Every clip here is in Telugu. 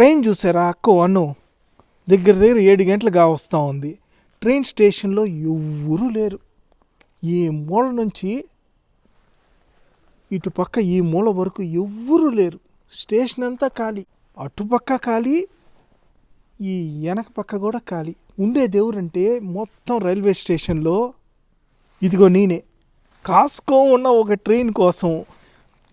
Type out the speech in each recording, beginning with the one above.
ట్రైన్ చూసారా? అక్కో అను దగ్గర దగ్గర ఏడు గంటలుగా వస్తూ ఉంది. ట్రైన్ స్టేషన్లో ఎవ్వరూ లేరు. ఈ మూల నుంచి ఇటు పక్క ఈ మూల వరకు ఎవ్వరూ లేరు. స్టేషన్ అంతా ఖాళీ. అటుపక్క ఖాళీ ఈ వెనక పక్క కూడా ఖాళీ. ఉండేది ఎవరంటే మొత్తం రైల్వే స్టేషన్లో ఇదిగో నేనే. కాస్కో ఉన్న ఒక ట్రైన్ కోసం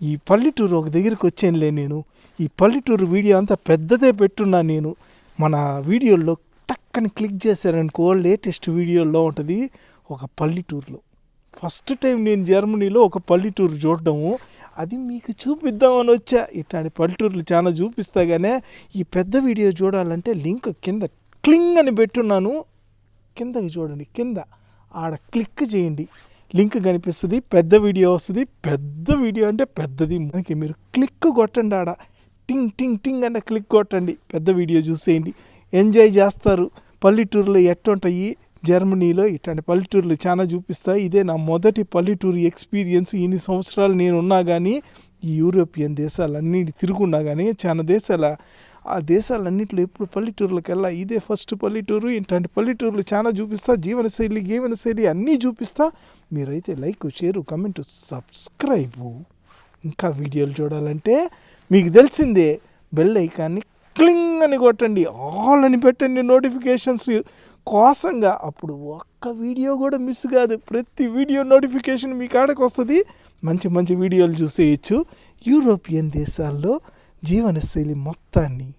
ఈ పల్లెటూరు ఒక దగ్గరికి వచ్చానులే నేను. ఈ పల్లెటూరు వీడియో అంతా పెద్దదే పెట్టున్నా నేను. మన వీడియోల్లో టక్కని క్లిక్ చేశారనుకో లేటెస్ట్ వీడియోలో ఉంటుంది ఒక పల్లెటూరులో. ఫస్ట్ టైం నేను జర్మనీలో ఒక పల్లెటూరు చూడడము. అది మీకు చూపిద్దామని వచ్చా. ఇట్లాంటి పల్లెటూర్లు చాలా చూపిస్తాగానే ఈ పెద్ద వీడియో చూడాలంటే లింక్ కింద క్లింగ్ అని పెట్టున్నాను. కిందకి చూడండి కింద. ఆడ క్లిక్ చేయండి. లింక్ కనిపిస్తుంది పెద్ద వీడియో వస్తుంది. పెద్ద వీడియో అంటే పెద్దది. మనకి మీరు క్లిక్ కొట్టండి ఆడ. టింగ్ టింగ్ టింగ్ అంటే క్లిక్ కొట్టండి. పెద్ద వీడియో చూసేయండి. ఎంజాయ్ చేస్తారు. పల్లెటూరులో ఎట్టుంటాయి? జర్మనీలో ఇట్లాంటి పల్లెటూర్లు చాలా చూపిస్తాయి. ఇదే నా మొదటి పల్లెటూరు ఎక్స్పీరియన్స్. ఇన్ని సంవత్సరాలు నేను ఉన్నా కానీ ఈ యూరోపియన్ దేశాలన్నీ తిరుగున్నా కానీ చాలా దేశాల ఆ దేశాలన్నింటిలో ఎప్పుడు పల్లెటూర్లకెళ్ళా ఇదే ఫస్ట్ పల్లెటూరు ఇట్లాంటి పల్లెటూర్లు చాలా చూపిస్తా జీవనశైలి జీవనశైలి అన్నీ చూపిస్తా. మీరైతే లైక్ షేరు కమెంట్ సబ్స్క్రైబు ఇంకా వీడియోలు చూడాలంటే మీకు తెలిసిందే బెల్ ఐకాన్ని క్లింగ్ అని కొట్టండి. ఆల్ అని పెట్టండి నోటిఫికేషన్స్ కోసంగా అప్పుడు ఒక్క వీడియో కూడా మిస్ కాదు. ప్రతి వీడియో నోటిఫికేషన్ మీ కాడకు వస్తుంది మంచి మంచి వీడియోలు చూసేయచ్చు. యూరోపియన్ దేశాల్లో జీవనశైలి మొత్తాన్ని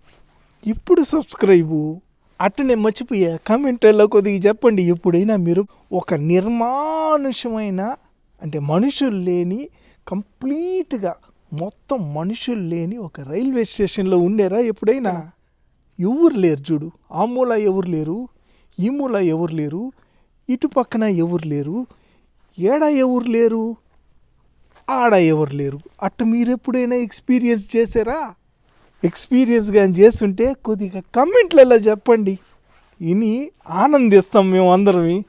ఇప్పుడు సబ్స్క్రైబు అట్టనే మర్చిపోయా. కామెంట్లో కొద్దిగా చెప్పండి. ఎప్పుడైనా మీరు ఒక నిర్మానుషమైన అంటే మనుషులు లేని కంప్లీట్గా మొత్తం మనుషులు లేని ఒక రైల్వే స్టేషన్లో ఉండేరా ఎప్పుడైనా? ఎవరు లేరు చూడు. ఆ మూల ఎవరు లేరు? ఈ మూల ఎవరు లేరు? ఇటు పక్కన ఎవరు లేరు? ఏడా ఎవరు లేరు? ఆడ ఎవరు లేరు. అట్టు మీరు ఎప్పుడైనా ఎక్స్పీరియన్స్ చేశారా? ఎక్స్పీరియన్స్ కానీ చేస్తుంటే కొద్దిగా కమెంట్లలో చెప్పండి. ఇని ఆనందిస్తాం మేము అందరం